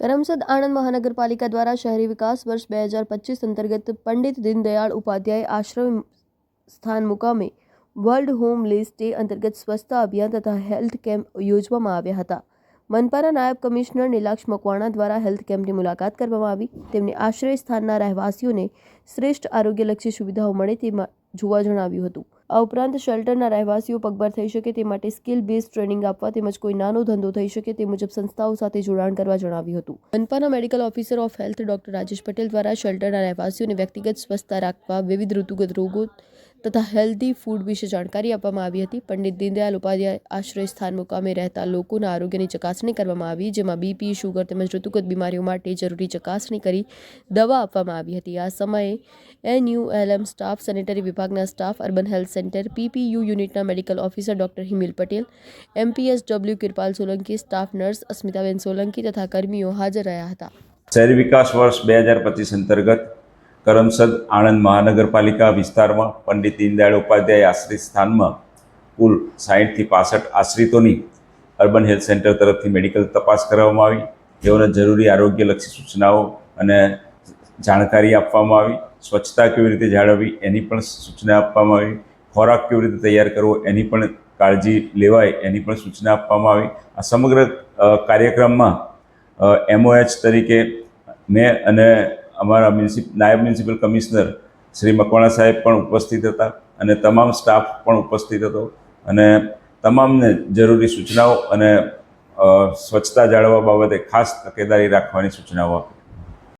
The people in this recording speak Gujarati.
કરમસદ આણંદ મહાનગરપાલિકા દ્વારા શહેરી વિકાસ વર્ષ બે હજાર પચીસ અંતર્ગત પંડિત દીનદયાળ ઉપાધ્યાય આશ્રમ સ્થાન મુકામે વર્લ્ડ હોમ લેસ ડે અંતર્ગત સ્વચ્છતા અભિયાન તથા હેલ્થ કેમ્પ યોજવામાં આવ્યા હતા. મનપાના નાયબ કમિશનર નીલાક્ષ મકવાણા દ્વારા હેલ્થ કેમ્પની મુલાકાત કરવામાં આવી. તેમને આશ્રય સ્થાનના રહેવાસીઓને શ્રેષ્ઠ આરોગ્યલક્ષી સુવિધાઓ મળે તે જોવા જણાવ્યું હતું. આ ઉપરાંત શેલ્ટરના રહેવાસીઓ પગભર થઈ શકે તે માટે સ્કિલ બેઝ ટ્રેનિંગ આપવા તેમજ કોઈ નાનો ધંધો થઈ શકે તે મુજબ સંસ્થાઓ સાથે જોડાણ કરવા જણાવ્યું હતું. મનપાના medical officer of health doctor Rajesh Patel દ્વારા શેલ્ટરના રહેવાસીઓને વ્યક્તિગત સ્વસ્થતા રાખવા વિવિધ ઋતુગત રોગો તથા હેલ્ધી ફૂડ વિશે જાણકારી આપવામાં આવી હતી. પંડિત દીનદયાલ ઉપાધ્યાય આશ્રય સ્થાન મુકામે રહેતા લોકોના આરોગ્યની ચકાસણી કરવામાં આવી, જેમાં બીપી શુગર તેમજ ઋતુગત બીમારીઓ માટે જરૂરી ચકાસણી કરી દવા આપવામાં આવી હતી. આ સમયે એનયુએલએમ સ્ટાફ સેનેટરી વિભાગના staff, urban health centre PPU યુનિટના medical officer doctor Himil Patel MPS W Kirpal Solanki, staff nurse Asmitaben Solanki તથા કર્મીઓ હાજર રહ્યા હતા. શહેરી વિકાસ વર્ષ બે હજાર પચીસ અંતર્ગત કરમસદ આણંદ મહાનગરપાલિકા વિસ્તારમાં પંડિત દીનદયાળ ઉપાધ્યાય આશ્રિત સ્થાનમાં કુલ સાહીઠથી પાસઠ આશ્રિતોની અર્બન હેલ્થ સેન્ટર તરફથી મેડિકલ તપાસ કરવામાં આવી. તેઓને જરૂરી આરોગ્યલક્ષી સૂચનાઓ અને જાણકારી આપવામાં આવી. સ્વચ્છતા કેવી રીતે જાળવવી એની પણ સૂચના આપવામાં આવી. ખોરાક કેવી રીતે તૈયાર કરવો એની પણ કાળજી લેવાય એની પણ સૂચના આપવામાં આવી. આ સમગ્ર કાર્યક્રમમાં એમઓએચ તરીકે મેં અને અમારા મ્યુનિસિપ, નાયબ મ્યુનિસિપલ કમિશનર શ્રી મકવાણા સાહેબ પણ ઉપસ્થિત હતા અને તમામ સ્ટાફ પણ ઉપસ્થિત હતો અને તમામને જરૂરી સૂચનાઓ અને સ્વચ્છતા જાળવવા બાબતે ખાસ તકેદારી રાખવાની સૂચનાઓ આપી.